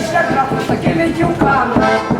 Deixa a capa, que nem.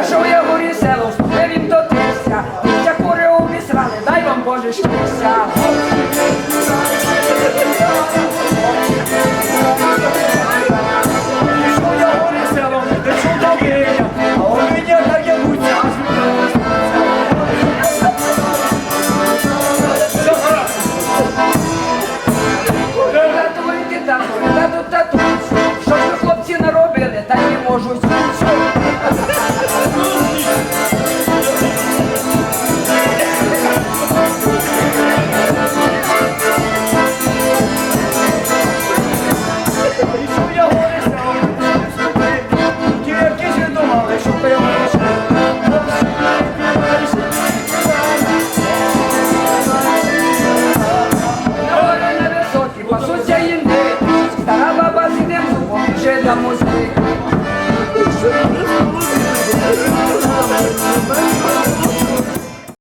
Пішов я горі село, де він дотився, я кури обісрали, дай вам Боже щастя. Та тут, та тут, що ви хлопці наробили, та не можуть. music.